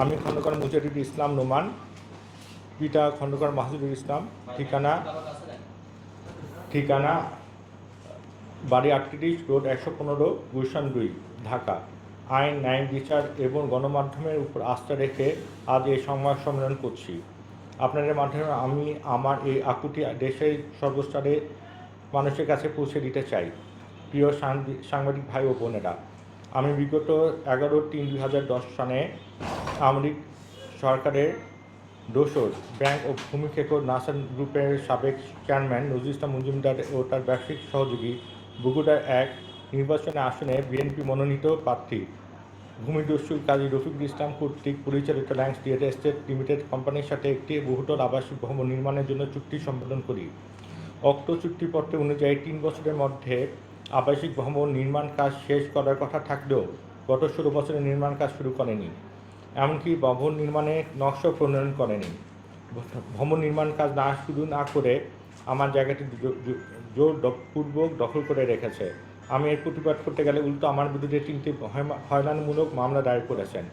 আমি খন্দকার মুজাহিদুল ইসলাম নোমান, পিতা খন্দকার মাহজুদুল ইসলাম, ঠিকানা ঠিকানা, বাড়ি আটত্রিশ রোড একশো পনেরো গুলশান দুই, ঢাকা। আইন, ন্যায়, বিচার এবং গণমাধ্যমের উপর আস্থা রেখে আজ এই সংবাদ সম্মেলন করছি। আপনাদের মাধ্যমে আমি আমার এই আকুতি দেশের সর্বস্তরে মানুষের কাছে পৌঁছে দিতে চাই। প্রিয় সাংবাদিক ভাই ও বোনেরা, আমি বিগত এগারো তিন দুই হাজার দশ সনে আমরিক সরকারের দোসর ব্যাংক ও ভূমিক্ষেত্র নাসান গ্রুপের সাবেক চেয়ারম্যান নজরুল ইসলাম মজুমদার ও তার ব্যবসায়িক সহযোগী বগুড়ার এক নির্বাচনী আসনে বিএনপি মনোনীত প্রার্থী। ভূমিদস্যু কাজী রফিকুল ইসলাম কর্তৃক পরিচালিত ল্যান্ডস রিয়েল এস্টেট লিমিটেড কোম্পানির সাথে একটি বহুতল আবাসিক ভবন নির্মাণের জন্য চুক্তি সম্পাদন করি। অক্ট চুক্তিপত্র অনুযায়ী তিন বছরের মধ্যে আবাসিক ভবন নির্মাণ কাজ শেষ করার কথা থাকলেও গত ষোলো বছরে নির্মাণ কাজ শুরু করেনি। এমনকি ভবন নির্মাণে নকশা প্রণয়ন করেনি। ভবন নির্মাণ কাজ না শুরু না করে আমার জায়গাটি জোরপূর্বক দখল করে রেখেছে। আমি এর প্রতিবাদ করতে গেলে উল্টো আমার বিরুদ্ধে তিনটি হয়রানিমূলক মামলা দায়ের করেছেন,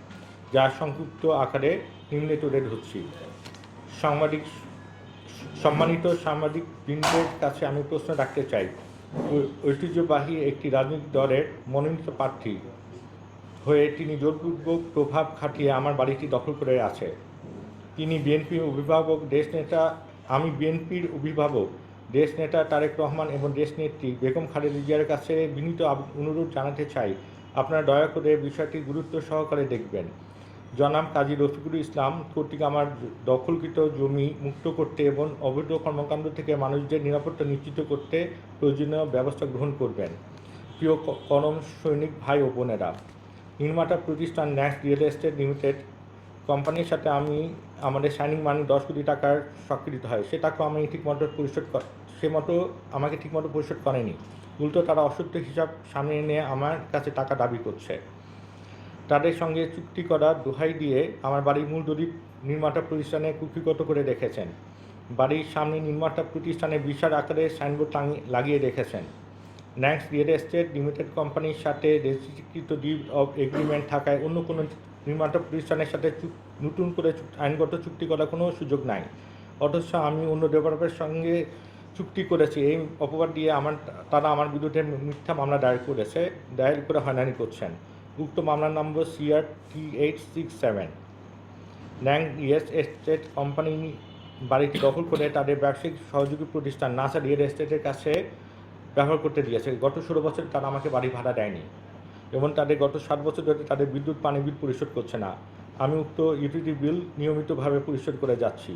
যা সংক্ষিপ্ত আকারে নিম্নে তুলে ধরছি। সাংবাদিক, সম্মানিত সাংবাদিক বৃন্দের কাছে আমি প্রশ্ন রাখতে চাই। ঐতিহ্যবাহী একটি রাজনৈতিক দলের মনোনীত প্রার্থী হয়ে তিনি জোরপূর্বক প্রভাব খাটিয়ে আমার বাড়িটি দখল করে আছে। তিনি বিএনপির অভিভাবক, দেশ নেতা, আমি বিএনপির অভিভাবক, দেশ নেতা তারেক রহমান এবং দেশ নেত্রী বেগম খালেদা জিয়ার কাছে বিনীত অনুরোধ জানাতে চাই। আপনারা দয়া করে বিষয়টি গুরুত্ব সহকারে দেখবেন। জনাব কাজী রফিকুল ইসলাম কর্তৃক আমার দখলকৃত জমি মুক্ত করতে এবং অবৈধ কর্মকাণ্ড থেকে মানুষদের নিরাপত্তা নিশ্চিত করতে প্রয়োজনীয় ব্যবস্থা গ্রহণ করবেন। প্রিয় ক- করম সৈনিক ভাই ও বোনেরা নির্মাতা প্রতিষ্ঠান ন্যাক্স রিয়েল এস্টেট লিমিটেড কোম্পানির সাথে আমি, আমাদের শাইনিং মানি দশ কোটি টাকার স্বীকৃত হয়। সে টাকা আমি ঠিকমতো পরিশোধ কর- সে মতো আমাকে ঠিকমতো পরিশোধ করেনি। উল্টো তারা অসত্য হিসাব সামনে এনে আমার কাছে টাকা দাবি করছে। তাদের সঙ্গে চুক্তি করা দোহাই দিয়ে আমার বাড়ির মূল দলিত নির্মাতা প্রতিষ্ঠানে কুক্ষিগত করে রেখেছেন। বাড়ির সামনে নির্মাতা প্রতিষ্ঠানে বিশাল আকারে সাইনবোর্ড লাগিয়ে রেখেছেন। ন্যাক্স রিয়েল এস্টেট লিমিটেড কোম্পানির সাথে রেজিস্ট্রিকৃত ডিড অফ এগ্রিমেন্ট থাকায় অন্য কোনো নির্মাতা প্রতিষ্ঠানের সাথে নতুন করে আইনগত চুক্তি করার কোনো সুযোগ নাই। অথচ আমি অন্য ডেভেলপের সঙ্গে চুক্তি করেছি। এই অপবাদ দিয়ে আমার, তারা আমার বিরুদ্ধে মিথ্যা মামলা দায়ের করেছে। দায়ের করে হয়রানি করছেন। উক্ত মামলার নম্বর CR T eight six seven ল্যাং ইয়েস এস্টেট কোম্পানি বাড়িটি দখল করে তাদের ব্যবসায়িক সহযোগী প্রতিষ্ঠান নাসা রিয়েল এস্টেটের কাছে ব্যবহার করতে দিয়েছে গত ষোলো বছর তারা আমাকে বাড়ি ভাড়া দেয়নি এবং তাদের গত সাত বছর ধরে তাদের বিদ্যুৎ পানি বিল পরিশোধ করছে না। আমি উক্ত ইউটিলিটি বিল নিয়মিতভাবে পরিশোধ করে যাচ্ছি।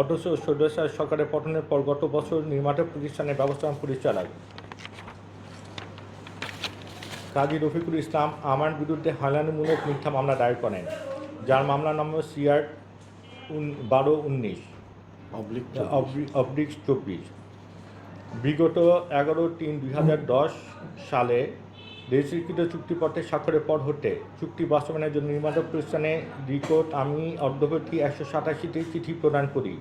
অথচ সদস্য সরকারের পঠনের পর গত বছর নির্মাতা প্রতিষ্ঠানের ব্যবস্থাপনা পরিচালক। কাজী রফিকুল ইসলাম আমার বিরুদ্ধে হয়রানিমূলক মিথ্যা মামলা দায়ের করেন যার মামলা নম্বর সিআর বারো উনিশ। অবলিক অবলিক চব্বিশ। বিগত এগারো তিন দুই হাজার দশ সালে রেজিস্ট্রিকৃত চুক্তিপত্রে স্বাক্ষরের পর হতে চুক্তি বাস্তবায়নের জন্য নির্মাতা প্রতিষ্ঠানে রিকোট আমি অর্ধবর্তী একশো সাতাশিটি চিঠি প্রদান করি।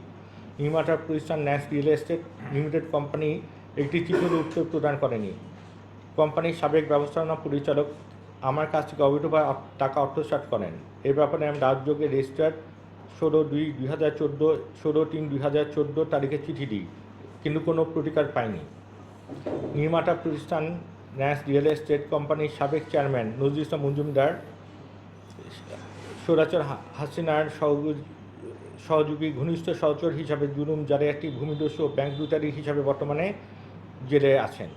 নির্মাতা প্রতিষ্ঠান ন্যাস রিয়েল এস্টেট লিমিটেড কোম্পানি একটি চিঠির উত্তর প্রদান করেনি। কোম্পানির সাবেক ব্যবস্থাপনা পরিচালক আমার কাছ থেকে অবৈধভাবে টাকা আত্মসাৎ করেন। এ ব্যাপারে আমি রাজযোগে রেজিস্টার ষোলো দুই দুই হাজার চোদ্দ, ষোলো তিন দুই হাজার চোদ্দ তারিখে চিঠি দিই। কিন্তু কোনো প্রতিকার পায়নি। নির্মাতা প্রতিষ্ঠান ন্যাস রিয়েল এস্টেট কোম্পানির সাবেক চেয়ারম্যান নজরুল ইসলাম মজুমদার সৌরাচার হাসিনার সহযোগী ঘনিষ্ঠ সহচর হিসাবে জুলুম যারে একটি ভূমিদস্যু ও ব্যাংক দুটারি হিসাবে বর্তমানে জেলে আছেন।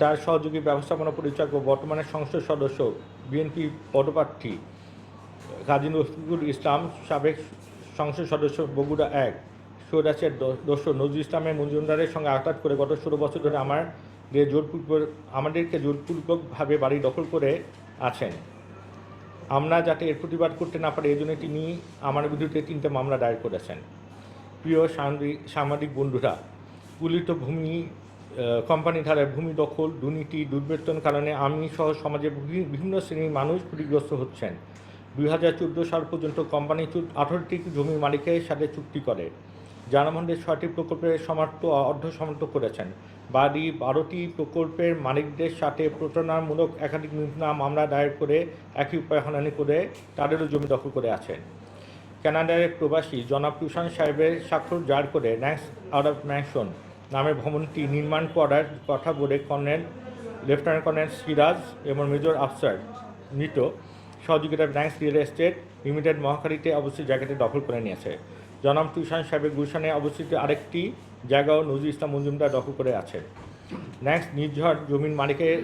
তার সহযোগী ব্যবস্থাপনা পরিচালক ও বর্তমানে সংসদ সদস্য বিএনপি পদপ্রার্থী কাজী নজরুল ইসলাম সাবেক সংসদ সদস্য বগুড়া এক। সৈরাসের দস্যু নজরুল ইসলামের মজুমদারের সঙ্গে আঘাত করে গত ষোলো বছর ধরে আমার যে জোরপূর্বক, আমাদেরকে জোরপূর্বকভাবে বাড়ি দখল করে আছেন। আমরা যাতে এর প্রতিবাদ করতে না পারি এই জন্য তিনি আমার বিরুদ্ধে তিনটে মামলা দায়ের করেছেন। প্রিয় সাংবাদিক বন্ধুরা কুলিত ভূমি কোম্পানি ধারায় ভূমি দখল, দুর্নীতি দুর্বৃত্তন কারণে আমি সহ সমাজের বিভিন্ন শ্রেণির মানুষ ক্ষতিগ্রস্ত হচ্ছেন। দুই হাজার চোদ্দ সাল পর্যন্ত কোম্পানি আঠারোটি জমি মালিকের সাথে চুক্তি করে। মধ্যে ছয়টি প্রকল্পের সমর্থ, অর্ধ সমর্থ করেছেন। বাদী বারোটি প্রকল্পের মালিকদের সাথে প্রতারণামূলক একাধিক নিম্না মামলা দায়ের করে একই উপায় হনানি করে তাদেরও জমি দখল করে আছেন। কানাডার প্রবাসী জনাব তুষান সাহেবের স্বাক্ষর জার করে ন্যাক্স অফ ম্যানশন নামের ভবনটি নির্মাণ করার কথা বলে কর্নেল, লেফটেন্যান্ট কর্নেল সিরাজ এবং মেজর আফসার মৃত সহযোগিতা ন্যাক্স রিয়েল এস্টেট লিমিটেড মহাখালীতে অবস্থিত জায়গাটি দখল করে নিয়েছে। জনাব তুষান সাহেবের গুলশানে অবস্থিত আরেকটি জায়গাও নজরুল ইসলাম মজুমদার দখল করে আছেন। ন্যাক্স নির্ঝর জমির মালিকের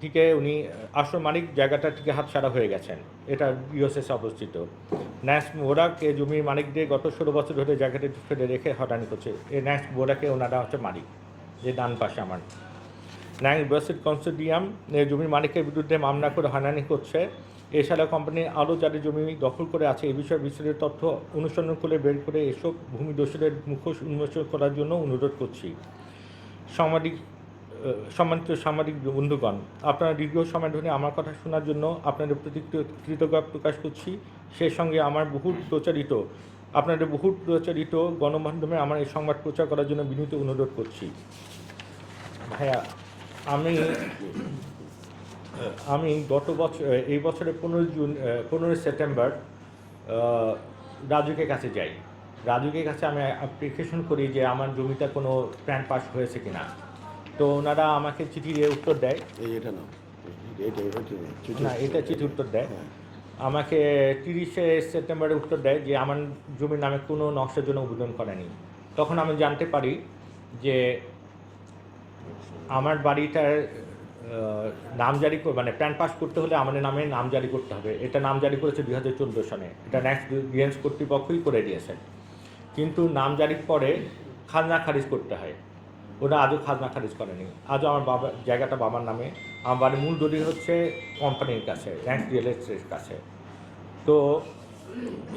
থেকে উনি, আসল মালিক জায়গাটা থেকে হাতছাড়া হয়ে গেছেন। এটা ইউএসএস অবস্থিত। ন্যাস বোরাক জমির মালিকদের গত ষোলো বছর ধরে জায়গাটা ফেলে রেখে হটানি করছে। এই ন্যাস বোরাকে ওনারা হচ্ছে মালিক। যে ডান পাশে আমার। ন্যাস ব্রাসিড কনসোডিয়াম জমির মালিকের বিরুদ্ধে মামলা করে হয়রানি করছে। এছাড়া কোম্পানির আরও যাদের জমি দখল করে আছে। এ বিষয়ে বিস্তারিত তথ্য অনুসন্ধান করে বের করে এসব ভূমি দোষীদের মুখোশ উন্মোচন করার জন্য অনুরোধ করছি। সাংবাদিক সম্মানিত সাংবাদিক বন্ধুগণ, আপনারা দীর্ঘ সময় ধরে আমার কথা শোনার জন্য আপনাদের প্রতি কৃতজ্ঞতা প্রকাশ করছি। সেই সঙ্গে আমার বহু প্রচারিত, আপনাদের বহু প্রচারিত গণমাধ্যমে আমার এই সংবাদ প্রচার করার জন্য বিনীত অনুরোধ করছি। ভাইয়া, আমি আমি গত বছর এই বছরের পনেরো জুন পনেরোই সেপ্টেম্বর আহ, রাজুকের কাছে যাই। রাজুকের কাছে আমি অ্যাপ্লিকেশন করি যে আমার জমিটা কোনো প্ল্যান পাস হয়েছে কি না তো ওনারা আমাকে চিঠি দিয়ে উত্তর দেয়। এটা না এটা এটা চিঠি না এটা চিঠি উত্তর দেয়। হ্যাঁ। আমাকে তিরিশে সেপ্টেম্বরে উত্তর দেয় যে আমার জমির নামে কোনো নকশার জন্য উদ্বোধন করেনি। তখন আমি জানতে পারি যে আমার বাড়িটার নাম জারি মানে প্ল্যান পাস করতে হলে আমাদের নামে নাম জারি করতে হবে। এটা নাম জারি করেছে দুই হাজার চোদ্দ সনে এটা নেক্সট ডিএন্স কর্তৃপক্ষই করে দিয়েছেন। কিন্তু নাম জারির পরে খাজনা খারিজ করতে হয়। ওরা আজও খাজনা খারিজ করেনি। আজও আমার বাবা, জায়গাটা বাবার নামে। আমার বাড়ির মূল দলিল হচ্ছে কোম্পানির কাছে র্যাঙ্ক রিয়েল এস্টেটের কাছে। তো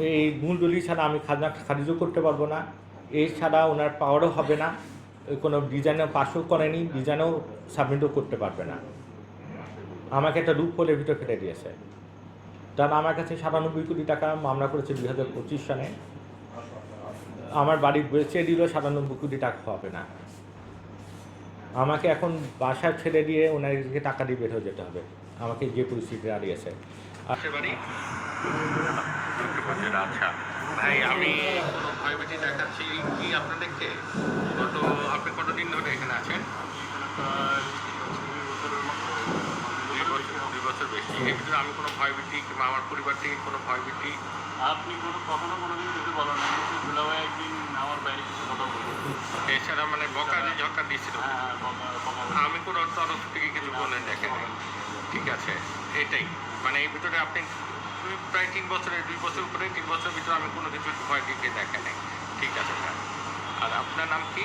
এই মূল দলিল ছাড়া আমি খাজনা খারিজও করতে পারব না। এছাড়া ওনার পাওয়ারও হবে না। কোনো ডিজাইনও পাসও করেনি, ডিজাইনও সাবমিটও করতে পারবে না। আমাকে একটা রূপ হলে ভিতরে ফেলে দিয়েছে। তার আমার কাছে সাতানব্বই কোটি টাকা মামলা করেছে দুই হাজার পঁচিশ সালে। আমার বাড়ি বেচে দিল, সাতানব্বই কোটি টাকা হবে না। আমাকে এখন বাসা ছেড়ে দিয়ে ওনাকে টাকা দিয়ে বের যেতে হবে। আমাকে যে পরিস্থিতি দাঁড়িয়েছে। আচ্ছা ভাই, আমি কোনো ভয়ভীতি দেখাচ্ছি কি আপনাদেরকে? গত আপনি কতদিন ধরে এখানে আছেন? দুই বছর বেশি। এর ভিতরে আমি কোনো ভয়ভীতি কিংবা আমার পরিবার থেকে কোনো ভয়ভীতি? আপনি কোনো কখনো কোনোদিন কিছু বলেন না কিন্তু দুলাভাই একদিন আমার বাইরে কিছু কথা বলব এছাড়া মানে বকা দিয়ে ঝক্কা দিয়েছিল? হ্যাঁ হ্যাঁ। আমি কোনো তরফ থেকে কিছু বলেন দেখেন ঠিক আছে এটাই। মানে এই ভিতরে আপনি প্রায় তিন বছরের দুই বছর উপরে তিন বছরের ভিতরে আমি কোনো কিছু ভয় দিকে দেখে নাই। ঠিক আছে স্যার। আর আপনার নাম কি?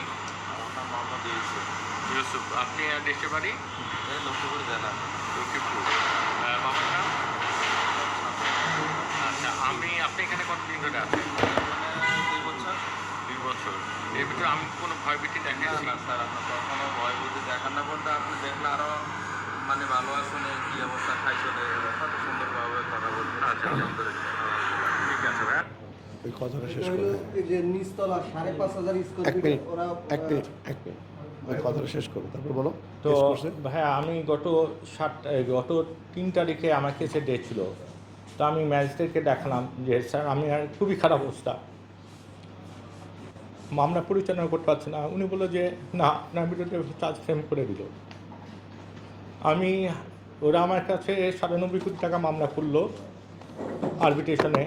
আমার নাম মোহাম্মদ ইউসুফ। ইউসুফ আপনি দেশের বাড়ি? লক্ষ্মীপুর জেলা। লক্ষ্মীপুর। বাবার নাম? আচ্ছা আমি আপনি এখানে কতদিন ধরে আছেন? দুই বছর। দুই বছর। এর ভিতরে আমি কোনো ভয়ভীতি দেখেছি না স্যার আপনার কখনো ভয় বুদ্ধি দেখান না বলতে আপনি দেখলে আরও মানে ভালো আসনে কী অবস্থা খাইছিলে কত সুন্দরভাবে কথা বলতে। আচ্ছা। ঠিক আছে ভাইয়া। ওই কথাটা শেষ হইল করো এই যে নিচতলা সাড়ে পাঁচ হাজার স্কোয়ার এক মিনিট এক মিনিট এক মিনিট। ওই কথাটা শেষ করো তারপর বলো। তো? ভাইয়া আমি গত সাত গত তিন তারিখে আমার কেসে ডেট ছিল। তো আমি ম্যাজিস্ট্রেটকে দেখালাম যে স্যার আমি আর খুবই খারাপ অবস্থা। মামলা পরিচালনা করতে পারছি না। উনি বলল যে না আপনার বিরুদ্ধে চার্জ ফ্রেম করে দিল। আমি ওরা আমার কাছে সাতানব্বই কোটি টাকা মামলা করল আরবিট্রেশনে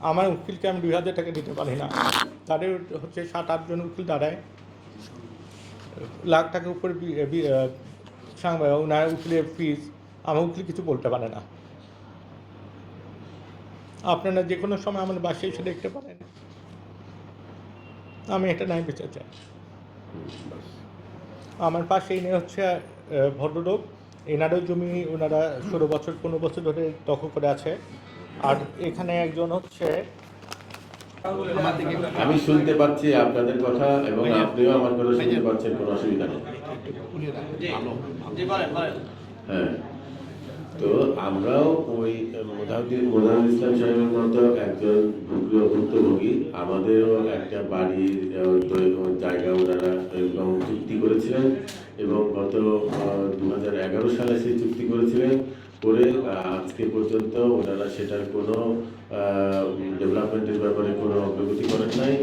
আমার উকিলকে আমি দুই হাজার টাকা দিতে পারি না। তাদের হচ্ছে সাত আটজন উকিল দাঁড়ায়। লাখ টাকার উপরে ওনার উকিলের ফিস আমার উকিল কিছু বলতে পারে না। আপনারা যে কোনো সময় আমার বাসায় এসে দেখতে পারেন। আমি এটা নাই বিচার চাই। আমার পাশে এনে হচ্ছে ভদ্রলোক। এনারও জমি ওনারা ষোলো বছর, পনেরো বছর ধরে দখল করে আছে। আর এখানে একজন হচ্ছে আমি শুনতে পাচ্ছি আপনাদের কথা এবং আপনিও আমার কথা শুনতে পাচ্ছেন, কোনো অসুবিধা নেই। হ্যাঁ। তো আমরাও ওই মোজাহিদ্দিন মোজাহিদুল ইসলাম সাহেবের মতো একজন ভুক্ত- ভুক্তভোগী। আমাদেরও একটা বাড়ির জায়গা ওনারা এবং চুক্তি করেছিলেন এবং গত দু হাজার এগারো সালে সেই চুক্তি করেছিলেন। করে আজকে পর্যন্ত ওনারা সেটার কোনো ডেভেলপমেন্টের ব্যাপারে কোনো অগ্রগতি করেন নাই।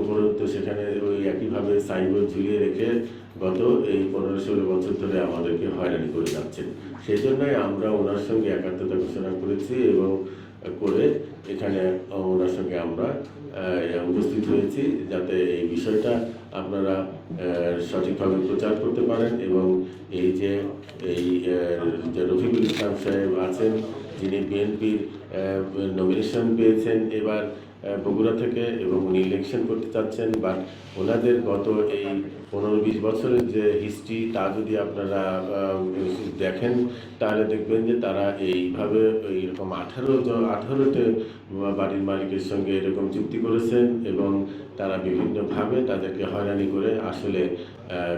উপরন্ত সেখানে ওই একইভাবে সাইনবোর্ড ঝুলিয়ে রেখে গত এই পনেরো ষোলো বছর ধরে আমাদেরকে হয়রানি করে যাচ্ছেন। সেই জন্যই আমরা ওনার সঙ্গে একাত্মতা ঘোষণা করেছি এবং করে এখানে ওনার সঙ্গে আমরা উপস্থিত হয়েছি যাতে এই বিষয়টা আপনারা সঠিকভাবে প্রচার করতে পারেন এবং এই যে এই যে রফিকুল ইসলাম সাহেব আছেন, যিনি বিএনপির নমিনেশন পেয়েছেন এবার বগুড়া থেকে এবং উনি ইলেকশন করতে চাচ্ছেন বাট ওনাদের গত এই পনেরো বিশ বছরের যে হিস্ট্রি তা যদি আপনারা দেখেন, তাহলে দেখবেন যে তারা এইভাবে এইরকম আঠারো আঠারোতে বাড়ির মালিকের সঙ্গে এরকম চুক্তি করেছেন এবং তারা বিভিন্নভাবে তাদেরকে হয়রানি করে আসলে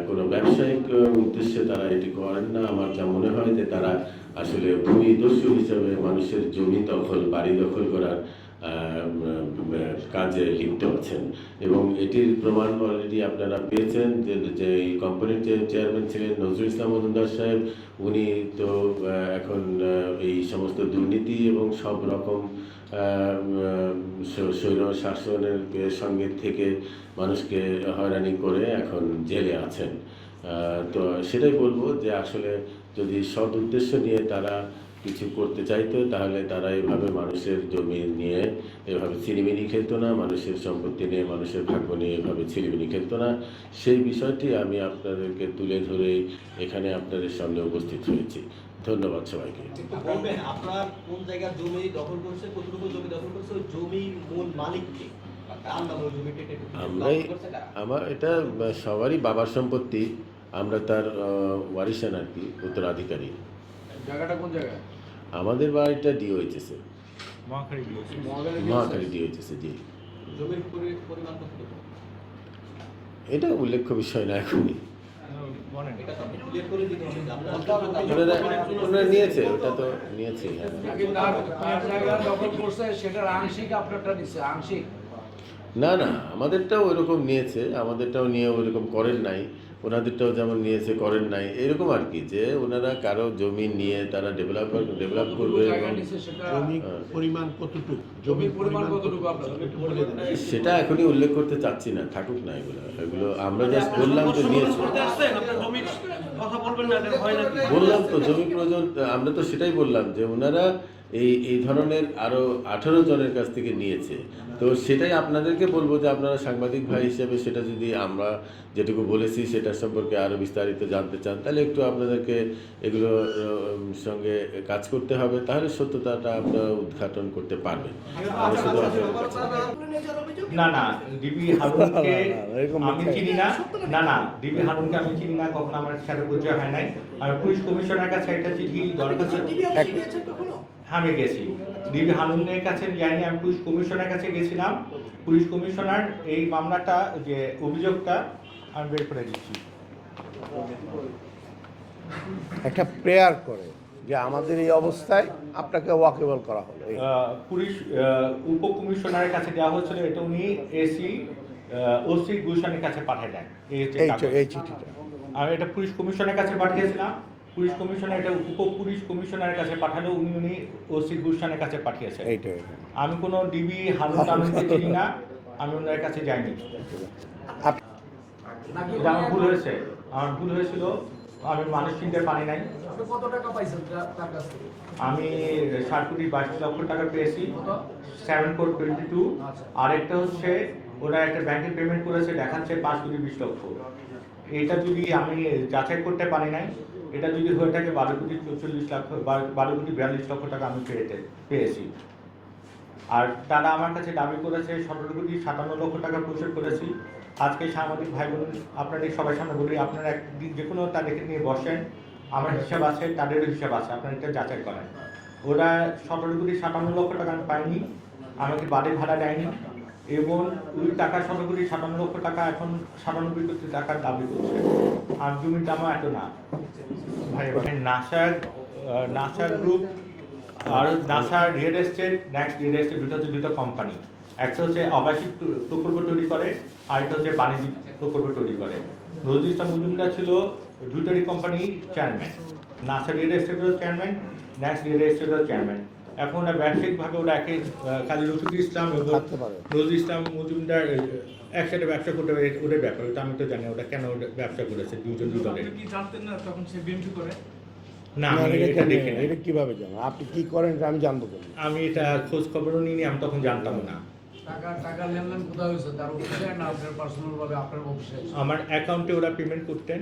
কোনো ব্যবসায়িক উদ্দেশ্যে তারা এটি করেন না। আমার যা মনে হয় যে তারা আসলে ভূমি দস্যু হিসাবে মানুষের জমি দখল, বাড়ি দখল করার কাজে লিপ্ত আছেন। এবং এটির প্রমাণ অলরেডি আপনারা পেয়েছেন যে যে এই কোম্পানির যে চেয়ারম্যান ছিলেন নজরুল ইসলাম মজুমদার সাহেব, উনি তো এখন এই সমস্ত দুর্নীতি এবং সব রকম স্বৈর শাসনের সঙ্গে থেকে মানুষকে হয়রানি করে এখন জেলে আছেন। তো সেটাই বলব যে আসলে যদি সৎ উদ্দেশ্য নিয়ে তারা কিছু করতে চাইতো তাহলে তারা এভাবে মানুষের জমি নিয়ে এভাবে ছিনিমিনি খেলতো না মানুষের সম্পত্তি নিয়ে মানুষের ভাগ্য নিয়ে এভাবে ছিনিমিনি খেলতো না। সেই বিষয়টি আমি আপনাদেরকে তুলে ধরে এখানে আপনাদের সামনে উপস্থিত হয়েছি। ধন্যবাদ সবাইকে। আপনার কোন জায়গার জমি দখল করছে কতটুকু জমি দখল করছে জমির মূল মালিককে? কার নামে ওই জমিটা এটা একটু আমরাই দখল করছে কারা? আমার এটা সবারই বাবার সম্পত্তি আমরা তার আহ, ওয়ারিশান আর কি উত্তরাধিকারী। জায়গাটা কোন জায়গায়? আমাদের বাড়িটা জি। পরিমাণ কতটুকু এটা উল্লেখ্য বিষয় না এখনই। নিয়েছে ওটা তো নিয়েছে। হ্যাঁ না না আমাদেরটাও ওইরকম নিয়েছে আমাদেরটাও নিয়ে ওইরকম করেন নাই। ওনাদেরটাও যেমন নিয়েছে করেন নাই। এরকম আর কি যে ওনারা কারও জমি নিয়ে তারা ডেভেলপ ডেভেলপ করবে হ্যাঁ। পরিমাণ কতটুকু? জমির পরিমাণ কতটুকু আপনার একটু বলে দেন। সেটা এখনই উল্লেখ করতে চাচ্ছি না থাকুক না এগুলো। এগুলো আমরা জাস্ট বললাম যে নিয়েছি। বললাম তো জমি প্রয়োজন আমরা তো সেটাই বললাম যে ওনারা এই এই ধরনের আরও আঠারো জনের কাছ থেকে নিয়েছে। তো সেটাই আপনাদেরকে বলব যে আপনারা সাংবাদিক ভাই হিসেবে সেটা যদি আমরা যেটুকু বলেছি সেটা সম্পর্কে আরও বিস্তারিত জানতে চান তাহলে একটু আপনাদেরকে এগুলো সঙ্গে কাজ করতে হবে তাহলে সত্যতাটা আপনারা উদ্ঘাটন করতে পারবেন। না না ডিবি হারুনকে আমি চিনি না। না না ডিবি হারুনকে আমি চিনি না কখনো আমার সাথে পরিচয় হয় নাই। আমি পুলিশ কমিশনার কাছে একটা চিঠি দরখাস্ত হ্যাঁ, আমি গেছি। ডিবি হারুনের কাছে যাইনি আমি পুলিশ কমিশনার কাছে গেছিলাম। পুলিশ কমিশনার এই মামলাটা যে অভিযোগটা আমি বের করে দিচ্ছি। একটা প্রেয়ার করে যে আমাদের এই অবস্থায় আপনাকে ওয়াকেবল করা হলো। পুলিশ উপকমিশনারের কাছে দেওয়া হয়েছিল এটা উনি এসি ওসি গুলশানের কাছে পাঠিয়ে দেন। এই চিঠিটা। আমি এটা পুলিশ কমিশনের কাছে পাঠিয়েছিলাম। পুলিশ কমিশনার এটা উপ পুলিশ কমিশনারের কাছে পাঠালো উনি উনি ওসি গুলশানের কাছে পাঠিয়েছেন। এইটা আমি কোনো ডিবি হারুন টারুনকে চিনি না আমি ওনার কাছে যাইনি। আমার ভুল হয়েছে? আমার ভুল হয়েছিল আমি মানুষ চিনতে পারি নাই। কত টাকা পাইছেন তার- তার কাছ থেকে? আমি ষাট কোটি বাইশ লক্ষ টাকা পেয়েছি। সেভেন কোড টোয়েন্টি টু আরেকটা হচ্ছে ওরা একটা ব্যাংকে পেমেন্ট করেছে, দেখাচ্ছে পাঁচ কোটি বিশ লক্ষ। এটা যদি আমি যাচাই করতে পারি নাই, এটা যদি হয়ে থাকে বারো কোটি চল্লিশ লক্ষ বারো- কোটি বিয়াল্লিশ লক্ষ টাকা আমি পেয়েতে, পেয়েছি। আর তারা আমার কাছে দাবি করেছে, সতেরো কোটি সাতান্ন লক্ষ টাকা পরিশোধ করেছি। আজকে সাংবাদিক ভাই বোন, আপনাদের সবাই সামনে বলি, আপনারা এক যে কোনো তাদেরকে নিয়ে বসেন, আমার হিসাব আছে, তাদেরও হিসাব আছে, আপনারা এটা যাচাই করেন। ওরা সতেরো কোটি সাতান্ন লক্ষ টাকা আমি পাইনি, আমাকে বাড়ি ভাড়া দেয়নি। এবং ওই টাকা কোটি সাতান্ন লক্ষ টাকা এখন সাতানব্বই কোটি টাকার দাবি করছে। আর জমির দামও এত না। ভাই নাসার নাসার গ্রুপ আর নাসার real estate next real estate দুটো হচ্ছে দুটো কোম্পানি একটা হচ্ছে আবাসিক প্রকল্প তৈরি করে আর একটা হচ্ছে বাণিজ্যিক প্রকল্প তৈরি করে। নজরুল ইসলাম মজুমদার ছিল দুটোরই কোম্পানির চেয়ারম্যান নাসা রিয়েল এস্টেটের চেয়ারম্যান নেক্সট রিয়েল এস্টেটের চেয়ারম্যান এখন ওরা ব্যবসায়িকভাবে ওরা একে কাজী রফিকুল ইসলাম এবং নজরুল ইসলাম মজুমদার একসাথে ব্যবসা করতে পারে ওদের ব্যাপার ওটা আমি তো জানি ওটা কেন ওটা ব্যবসা করেছে দুজন দুজনের? আপনি কি জানতেন না তখন সে বিএমপি করে? না না, আমি এটা দেখি নাই। এটা কীভাবে জানো আপনি কি করেন আমি জানব আমি এটা খোঁজ খবরও নিইনি আমি তখন জানতাম না। টাকা টাকা লেনদেন কোথায় হয়েছে? না আপনার পার্সোনাল আপনার অফিসে? আমার অ্যাকাউন্টে ওরা পেমেন্ট করতেন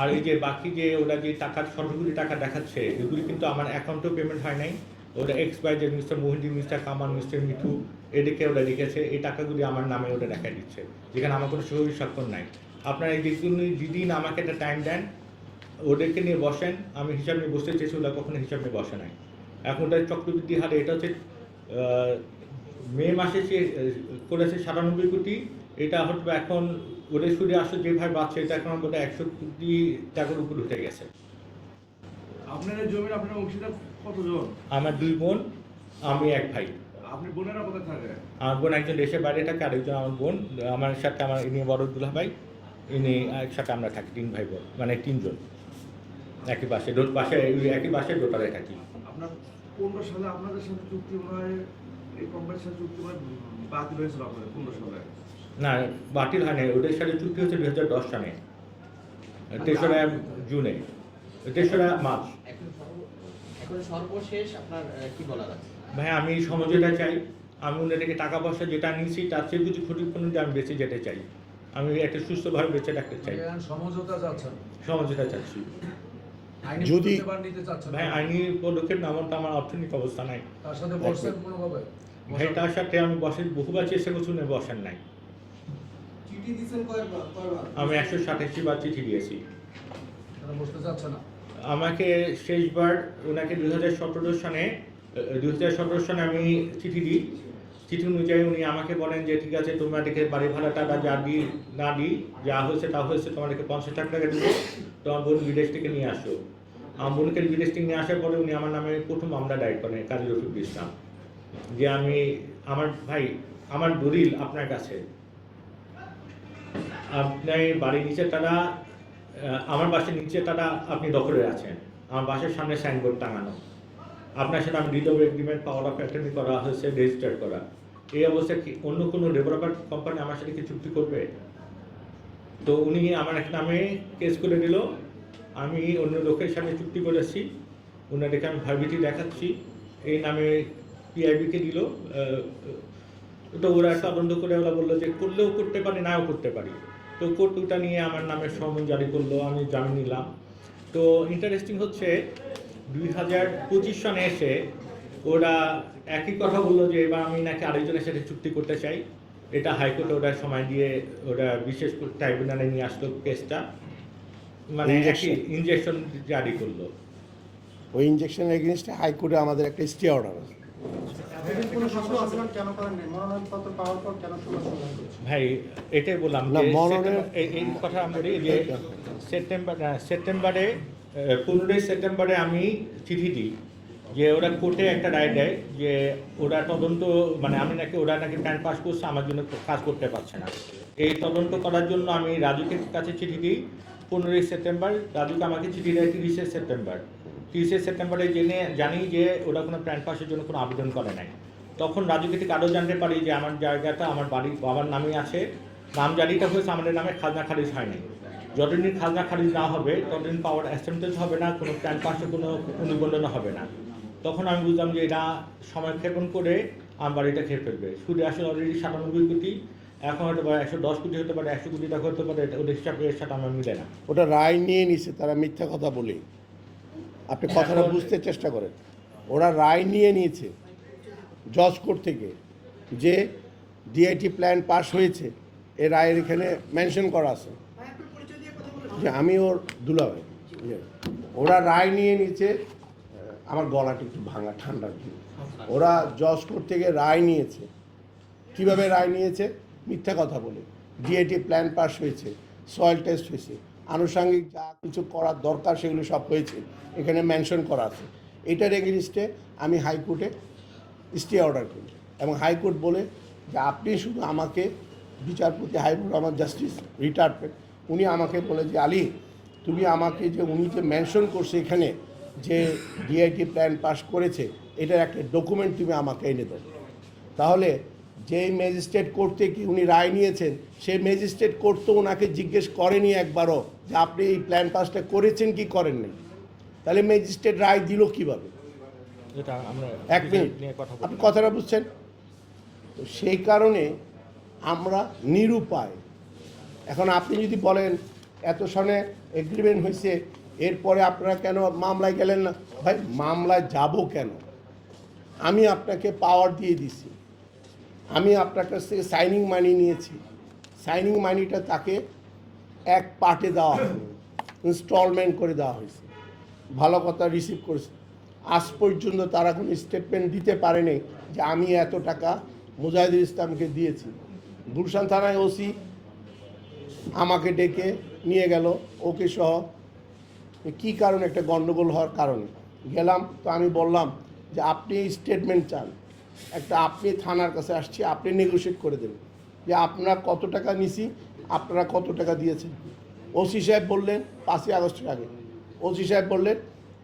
আর এই যে বাকি যে ওরা যে টাকা সবগুলি টাকা দেখাচ্ছে এগুলি কিন্তু আমার অ্যাকাউন্টেও পেমেন্ট হয় নাই। ওরা এক্স বাই যে মিস্টার মোহিনী মিস্টার কামান মিস্টার মিঠু এদিকে ওরা লিখেছে, এই টাকাগুলি আমার নামে ওরা দেখা দিচ্ছে, যেখানে আমার কোনো সহি স্বাক্ষর নাই। আপনারা এই যেগুলি যেদিন আমাকে একটা টাইম দেন, ওদেরকে নিয়ে বসেন, আমি হিসাব নিয়ে বসতে চেয়েছি, ওরা কখনো হিসাব নিয়ে বসে নাই। এখন ওটা চক্রবৃদ্ধি হারে এটা হচ্ছে মে মাসে সে করেছে সাতানব্বই কোটি, এটা হয়তো এখন ওদের সুদে আসলে যেভাবে বাড়ছে, এটা এখন একশো কোটি টাকার উপর উঠে গেছে। আপনার এই জমির আপনার অংশীদার কতজন? আমার দুই বোন আমি এক ভাই। আপনি বোনেরা কোথায় থাকে? আমার বোন একজন দেশের বাইরে থাকে আরেকজন আমার বোন। আমার সাথে আমার ইনি বড় দুলা ভাই ইনি একসাথে আমরা থাকি তিন ভাই বোন মানে তিনজন। একই বাসে দোট বাসে একই বাসে দোটারে থাকি। আপনার পনেরো সালে আপনাদের সাথে চুক্তি হয় এই কোম্পানির সাথে চুক্তি হয় বাতিল হয়েছিল আপনাদের পনেরো সালে? না বাতিল হয় নাই ওদের সাথে চুক্তি হচ্ছে দুই হাজার দশ সালে তেসরা জুনে তেসরা মার্চ। সর্বশেষ আপনার কি বলার আছে ভাই আমি সমঝোতা চাই আমি ওদের থেকে টাকা পয়সা যেটা নিয়েছি তার চেয়ে কিছু ক্ষতিপূর্ণ দিয়ে আমি বেঁচে যেতে চাই। আমি একটা সুস্থভাবে বেঁচে রাখতে চাই। এখন সমঝোতা যাচ্ছেন সমঝোতা চাচ্ছি। আইনি যদি- চাচ্ছেন। ভাই আইনি পদক্ষেপ নেওয়ার তো আমার অর্থনৈতিক অবস্থা নাই। তার সাথে বসছেন কোনোভাবে ভাই তার সাথে আমি বসে বহুবার চেষ্টা করছি উনি বসেন নাই। আমি একশো সাতাশি বার চিঠি দিয়েছি। বসতে চাচ্ছে না। আমাকে শেষবার ওনাকে দু হাজার সতেরো সনে দুই হাজার সতেরো সনে আমি চিঠি দিই। চিঠি অনুযায়ী উনি আমাকে বলেন যে, ঠিক আছে তোমরা দেখে বাড়ি ভাড়া টাকা যা দিই, না দিই, যা হয়েছে তা হয়েছে, তোমাদেরকে পঞ্চাশ লাখ টাকা দেবো। তোমার বোন বিদেশ থেকে নিয়ে আসো। আমার বোনকে বিদেশ থেকে নিয়ে আসার পরে উনি আমার নামে প্রথম মামলা দায়ের করেন, কাজী রফিকুল ইসলাম। যে আমি, আমার ভাই, আমার দলিল আপনার কাছে। আপনার বাড়ির নিচে তারা আমার বাসার নিচে তারা আপনি দখলে আছেন। আমার বাসার সামনে সাইনবোর্ড টাঙানো। আপনার সাথে আমি deed agreement power of attorney করা হয়েছে রেজিস্টার করা। এই অবস্থায় কি অন্য কোনো ডেভেলপার কোম্পানি আমার সাথে কি চুক্তি করবে? তো উনি আমার এক নামে কেস করে দিল। আমি অন্য লোকের সামনে চুক্তি করেছি। ওনাদেরকে আমি ভার্বিটি দেখাচ্ছি। এই নামে পিআইবিকে দিল। তো ওরা তদন্ত করে ওরা বলল যে করলেও করতে পারি, নাও করতে পারি। তো কোর্ট ওটা নিয়ে আমার নামে সমন জারি করল আমি জামিন নিলাম। তো ইন্টারেস্টিং হচ্ছে দুই হাজার পঁচিশ সনে এসে ওরা একই কথা বলল যে এবার আমি নাকি আরেকজনের সাথে চুক্তি করতে চাই। এটা হাইকোর্টে ওরা সময় দিয়ে ওরা বিশেষ ট্রাইব্যুনালে নিয়ে আসলো কেসটা মানে Injection. ইনজেকশন জারি করল। ওই ইঞ্জেকশনের এগেনস্টে হাইকোর্টে আমাদের একটা স্টে অর্ডার আছে। ভাই এটাই বললাম এই কথা আমি বলি যে সেপ্টেম্বর পনেরোই সেপ্টেম্বরে আমি চিঠি দিই যে ওরা কোর্টে একটা রায় দেয় যে ওরা তদন্ত মানে আমি নাকি ওরা নাকি প্ল্যান পাস করছে আমার জন্য কাজ করতে পারছে না। এই তদন্ত করার জন্য আমি রাজুকে কাছে চিঠি দিই পনেরোই সেপ্টেম্বর। রাজুকে আমাকে চিঠি দেয় তিরিশে সেপ্টেম্বর। তিরিশে সেপ্টেম্বরে জেনে জানি যে ওরা কোনো প্ল্যান পাসের জন্য কোনো আবেদন করে নাই। তখন রাজুকে থেকে আরও জানতে পারি যে আমার জায়গাটা, আমার বাড়ির বাবার নামে আছে। নাম জারিটা হয়েছে আমাদের নামে খাজনা খারিজ হয়নি। যতদিন খাজনা খারিজ না হবে, ততদিন পাওয়ার অ্যাসেম্পটেজ হবে না, কোনো প্ল্যান পাসে কোনো অনুবন্ধন হবে না। তখন আমি বুঝলাম যে এরা সময় ক্ষেপণ করে আমার বাড়িটা খেয়ে ফেলবে। সুদে আসলে অলরেডি সাতানব্বই কোটি। এখন হতে পারে একশো দশ কোটি হতে পারে, একশো কোটি টাকা হতে পারে এটা- ওদের হিসাবে এর সাথে আমার মিলে না। ওটা রায় নিয়ে নিছে, তারা মিথ্যা কথা বলে। আপনি কথাটা বুঝতে চেষ্টা করেন। ওরা রায় নিয়ে নিয়েছে জজ কোর্ট থেকে যে ডিআইটি প্ল্যান পাশ হয়েছে এ রায়ের এখানে মেনশন করা আছে। যে আমি ওর দুলাভাই। ওরা রায় নিয়ে নিয়েছে আমার গলাটা একটু ভাঙা ঠান্ডার জন্য ওরা জজ কোর্ট থেকে রায় নিয়েছে। কীভাবে রায় নিয়েছে? মিথ্যা কথা বলে। ডিআইটি প্ল্যান পাস হয়েছে সয়েল টেস্ট হয়েছে। আনুষঙ্গিক যা কিছু করার দরকার সেগুলো সব হয়েছে। এখানে মেনশন করা আছে। এটার এগেনিস্টে আমি হাইকোর্টে স্টে অর্ডার করি এবং হাইকোর্ট বলে যে আপনি শুধু আমাকে বিচারপতি হাইকোর্ট আমার জাস্টিস রিটায়ারমেন্ট উনি আমাকে বলে যে, আলী, তুমি আমাকে যে উনি যে মেনশন করছে এখানে যে ডিআইটি প্ল্যান পাস করেছে, এটার একটা ডকুমেন্ট তুমি আমাকে এনে দেবে তাহলে যেই ম্যাজিস্ট্রেট কোর্ট থেকে উনি রায় নিয়েছেন সেই ম্যাজিস্ট্রেট কোর্ট তো ওনাকে জিজ্ঞেস করেনি একবারও। যে আপনি এই প্ল্যান পাসটা করেছেন কি করেননি? তাহলে ম্যাজিস্ট্রেট রায় দিল কীভাবে? এক মিনিট। আপনি কথাটা বুঝছেন? তো সেই কারণে আমরা নিরুপায়। এখন আপনি যদি বলেন এত সনে এগ্রিমেন্ট হয়েছে এরপরে আপনারা কেন মামলায় গেলেন না? ভাই মামলায় যাব কেন? আমি আপনাকে পাওয়ার দিয়ে দিছি। আমি আপনার কাছ থেকে সাইনিং মানি নিয়েছি। সাইনিং মানিটা তাকে এক পার্টে দেওয়া হয়নি ইনস্টলমেন্ট করে দেওয়া হয়েছে। ভালো কথা রিসিভ করেছে। আজ পর্যন্ত তারা কোনো স্টেটমেন্ট দিতে পারেনি যে আমি এত টাকা মুজাহিদুল ইসলামকে দিয়েছি। গুলশান থানায় ওসি আমাকে ডেকে নিয়ে গেল। ওকে সহ কী কারণে একটা গণ্ডগোল হওয়ার কারণে? গেলাম, তো আমি বললাম যে আপনি স্টেটমেন্ট চান। একটা আপনি থানার কাছে আসছি, আপনি নেগোশিয়েট করে দেবেন। যে আপনার কত টাকা নিছি আপনারা কত টাকা দিয়েছেন? ওসি সাহেব বললেন পাঁচই আগস্টের আগে। ওসি সাহেব বললেন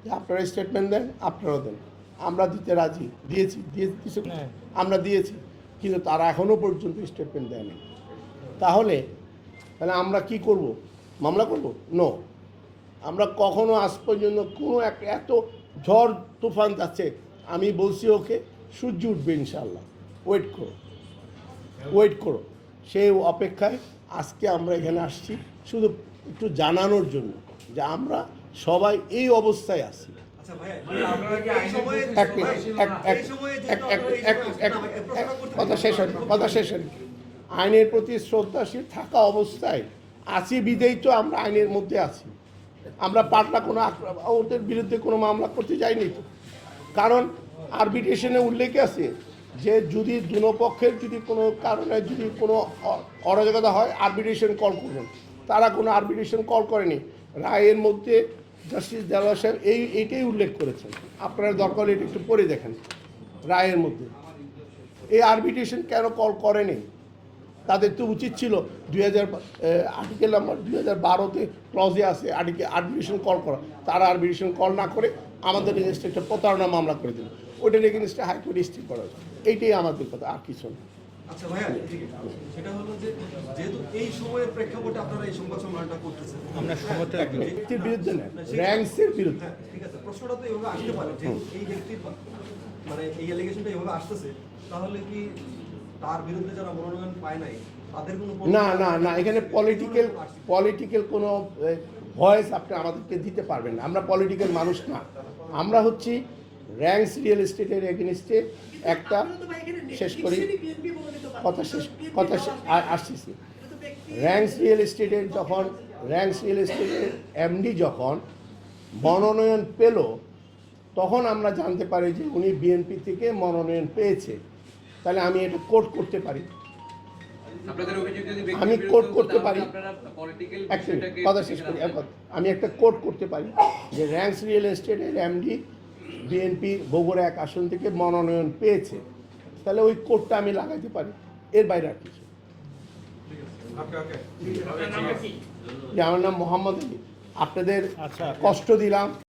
যে আপনারা স্টেটমেন্ট দেন আপনারাও দেন। আমরা দিতে রাজি। দিয়েছি দিয়ে কিছু হ্যাঁ। আমরা দিয়েছি। কিন্তু তারা এখনও পর্যন্ত স্টেটমেন্ট দেয়নি। তাহলে তাহলে আমরা কি করব? মামলা করব? নো আমরা কখনো আজ পর্যন্ত কোনো এক এত ঝড় তুফান যাচ্ছে আমি বলছি ওকে সূর্য উঠবে ইনশাল্লাহ ওয়েট করো। ওয়েট করো। সেই অপেক্ষায় আজকে আমরা এখানে আসছি শুধু একটু জানানোর জন্য যে আমরা সবাই এই অবস্থায় আছি। আচ্ছা কথা শেষ কথা শেষ আইনের প্রতি শ্রদ্ধাশীল থাকা অবস্থায় আছি বিদেই তো আমরা আইনের মধ্যে আছি। আমরা পাল্টা কোনো ওদের বিরুদ্ধে কোনো মামলা করতে যাইনি তো। কারণ আরবিট্রেশনে উল্লেখ আছে যে যদি দুনো পক্ষের যদি কোনো কারণে যদি কোনো অরাজকতা হয় আরবিট্রেশন কল করবেন। তারা কোনো আরবিট্রেশন কল করেনি। রায়ের মধ্যে জাস্টিস দেওয়া সাহেব এই, এইটাই উল্লেখ করেছেন। আপনারা দরকার এটা একটু পড়ে দেখেন রায়ের মধ্যে। এই আরবিট্রেশন কেন কল করেনি? তাদের তো উচিত ছিল দুই হাজার আর্টিকেল নাম্বার দুই হাজার বারোতে ক্লজে আছে আর্টিকেল আরবিট্রেশন কল করা। তারা আরবিট্রেশন কল না করে আমাদের এগেনস্টে একটা প্রতারণা মামলা করে দিল। ওইটার এগেনস্টে হাইকোর্ট স্টে করা হয়েছে। এইটাই আমাদের কথা আর কিছু না। আচ্ছা ভাইয়া সেটা হলো যে যেহেতু এই সময়ের প্রেক্ষাপটে আপনারা এই সংবাদ সম্মেলনটা করতেছেন আমরা ব্যক্তির বিরুদ্ধে না র্যাঙ্কসের বিরুদ্ধে। হ্যাঁ ঠিক আছে প্রশ্নটা তো এইভাবে আসতে পারে যে এই ব্যক্তির মানে এই অ্যালিগেশনটা এইভাবে আসতেছে তাহলে কি তার বিরুদ্ধে যারা মনোনয়ন পায় নাই তাদের না না না এখানে পলিটিক্যাল পলিটিক্যাল কোনো ভয়েস আপনি আমাদেরকে দিতে পারবেন না। আমরা পলিটিক্যাল মানুষ না। আমরা হচ্ছি র্যাঙ্কস রিয়েল এস্টেটের এগেনিস্টে একটা শেষ করি। কথা শেষ কথা আসতেছি। র্যাঙ্কস রিয়েল এস্টেটের যখন র্যাঙ্কস রিয়েল এস্টেটের এমডি যখন মনোনয়ন পেল তখন আমরা জানতে পারি যে উনি বিএনপি থেকে মনোনয়ন পেয়েছে। তাহলে আমি এটা কোর্ট করতে পারি। আপনাদের অভিযোগ যদি আমি কোর্ট করতে পারি। কথা শেষ করি আমি একটা কোর্ট করতে পারি যে র্যাঙ্কস রিয়েল এস্টেটের এমডি বিএনপি বগুড়া এক আসন থেকে মনোনয়ন পেয়েছে। তাহলে ওই কোর্টটা আমি লাগাইতে পারি। এর বাইরে আর কিছু আমার নাম মোহাম্মদ আলী। আপনাদের আচ্ছা কষ্ট দিলাম।